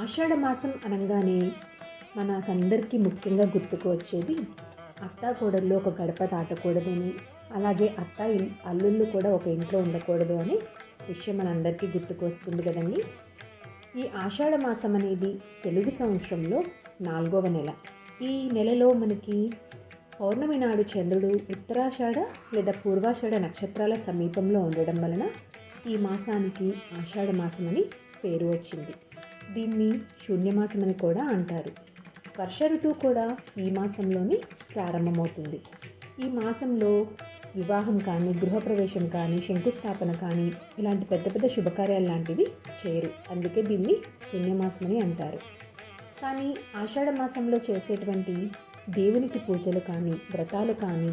ఆషాఢ మాసం అనగానే మనకందరికీ ముఖ్యంగా గుర్తుకు వచ్చేది అత్త కోడళ్ళు ఒక గడప దాటకూడదని అలాగే అత్త అల్లుళ్ళు కూడా ఒక ఇంట్లో ఉండకూడదు అని విషయం మనందరికీ గుర్తుకు వస్తుంది కదండి. ఈ ఆషాఢ మాసం అనేది తెలుగు సంవత్సరంలో నాలుగవ నెల. ఈ నెలలో మనకి పౌర్ణమి నాడు చంద్రుడు ఉత్తరాషాఢ లేదా పూర్వాషాఢ నక్షత్రాల సమీపంలో ఉండడం వలన ఈ మాసానికి ఆషాఢ మాసం అని పేరు వచ్చింది. దీన్ని శూన్యమాసం అని కూడా అంటారు. వర్ష ఋతువు కూడా ఈ మాసంలోనే ప్రారంభమవుతుంది. ఈ మాసంలో వివాహం కానీ గృహప్రవేశం కానీ శంకుస్థాపన కానీ ఇలాంటి పెద్ద పెద్ద శుభకార్యాలు లాంటివి చేయరు. అందుకే దీన్ని శూన్యమాసం అని అంటారు. కానీ ఆషాఢ మాసంలో చేసేటువంటి దేవునికి పూజలు కానీ వ్రతాలు కానీ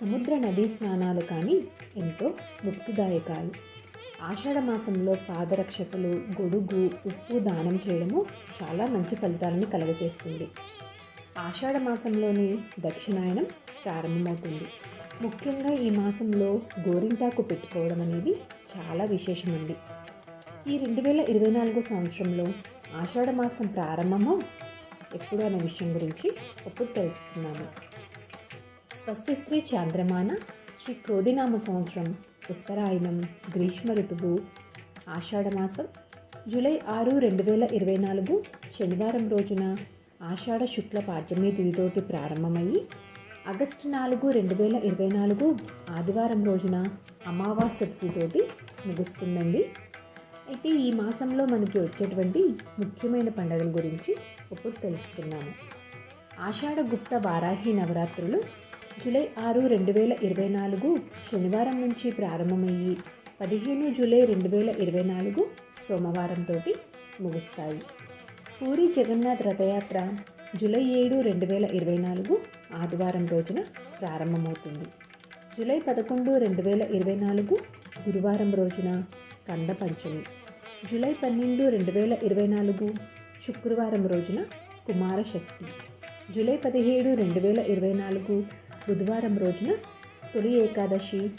సముద్ర నదీ స్నానాలు కానీ ఎంతో ముక్తిదాయకాలు. ఆషాఢ మాసంలో పాదరక్షకులు గొడుగు ఉప్పు దానం చేయడము చాలా మంచి ఫలితాలను కలుగజేస్తుంది. ఆషాఢ మాసంలోని దక్షిణాయనం ప్రారంభమవుతుంది. ముఖ్యంగా ఈ మాసంలో గోరింటాకు పెట్టుకోవడం అనేది చాలా విశేషమండి. ఈ రెండు వేల ఇరవై నాలుగో సంవత్సరంలో ఆషాఢ మాసం ప్రారంభమో? ఎప్పుడు అనే విషయం గురించి ఇప్పుడు తెలుసుకున్నాము స్వస్తి స్త్రీ చాంద్రమాన శ్రీ క్రోధినామ సంవత్సరం ఉత్తరాయణం గ్రీష్మ ఋతువు ఆషాఢమాసం జూలై ఆరు రెండు వేల ఇరవై నాలుగు శనివారం రోజున ఆషాఢ శుక్ల పాఠ్యమి తిథితోటి ప్రారంభమయ్యి ఆగస్టు నాలుగు రెండు వేల ఇరవై నాలుగు ఆదివారం రోజున అమావాస్య తిథితోటి ముగుస్తుందండి. అయితే ఈ మాసంలో మనకి వచ్చేటువంటి ముఖ్యమైన పండుగల గురించి ఇప్పుడు తెలుసుకున్నాము ఆషాఢ గుప్త వారాహి నవరాత్రులు జూలై ఆరు రెండు వేల ఇరవై నాలుగు శనివారం నుంచి ప్రారంభమయ్యి పదిహేను జూలై రెండు వేల ఇరవై నాలుగు సోమవారంతో ముగుస్తాయి. పూరి జగన్నాథ్ రథయాత్ర జూలై ఏడు రెండు వేల ఇరవై నాలుగు ఆదివారం రోజున ప్రారంభమవుతుంది. జూలై పదకొండు రెండు వేల ఇరవై నాలుగు గురువారం రోజున స్కంద పంచమి. జూలై పన్నెండు రెండు వేల ఇరవై నాలుగు శుక్రవారం రోజున కుమార షష్ఠి. జూలై పదిహేడు రెండు వేల ఇరవై నాలుగు బుధవారం రోజున తొలి ఏకాదశి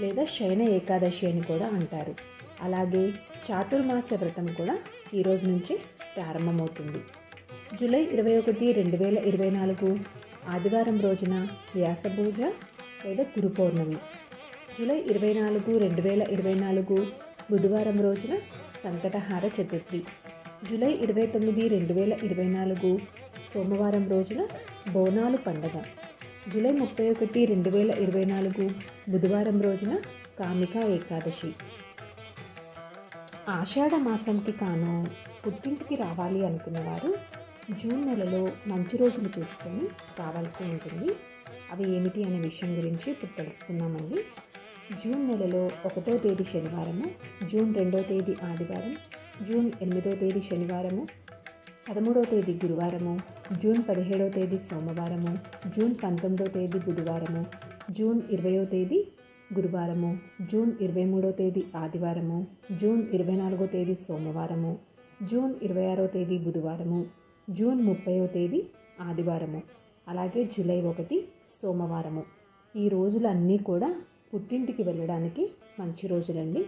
లేదా శయన ఏకాదశి అని కూడా అంటారు. అలాగే చాతుర్మాస వ్రతం కూడా ఈ రోజు నుంచి ప్రారంభమవుతుంది. జూలై ఇరవై ఒకటి రెండు వేల ఇరవై నాలుగు ఆదివారం రోజున వ్యాసపూజ లేదా గురు పౌర్ణమి. జూలై ఇరవై నాలుగు రెండు వేల ఇరవై నాలుగు బుధవారం రోజున సంకటహార చతుర్థి. జూలై ఇరవై తొమ్మిది రెండు వేల ఇరవై నాలుగు సోమవారం రోజున బోనాలు పండగ. జూలై ముప్పై ఒకటి రెండు వేల ఇరవై నాలుగు బుధవారం రోజున కామిక ఏకాదశి. ఆషాఢ మాసంకి కాను పుట్టింటికి రావాలి అనుకున్నవారు జూన్ నెలలో మంచి రోజులు చూసుకొని రావాల్సి ఉంటుంది. అవి ఏమిటి అనే విషయం గురించి ఇప్పుడు తెలుసుకుందామండి జూన్ నెలలో ఒకటో తేదీ శనివారము జూన్ రెండో తేదీ ఆదివారం జూన్ ఎనిమిదో తేదీ శనివారము పదమూడో తేదీ గురువారము జూన్ పదిహేడో తేదీ సోమవారము జూన్ పంతొమ్మిదవ తేదీ బుధవారము జూన్ ఇరవయో తేదీ గురువారము జూన్ ఇరవై మూడో తేదీ ఆదివారము జూన్ ఇరవై నాలుగో తేదీ సోమవారము జూన్ ఇరవై ఆరో తేదీ బుధవారము జూన్ ముప్పైవ తేదీ ఆదివారము. అలాగే జూలై ఒకటి సోమవారము. ఈ రోజులన్నీ కూడా పుట్టింటికి వెళ్ళడానికి మంచి రోజులండి.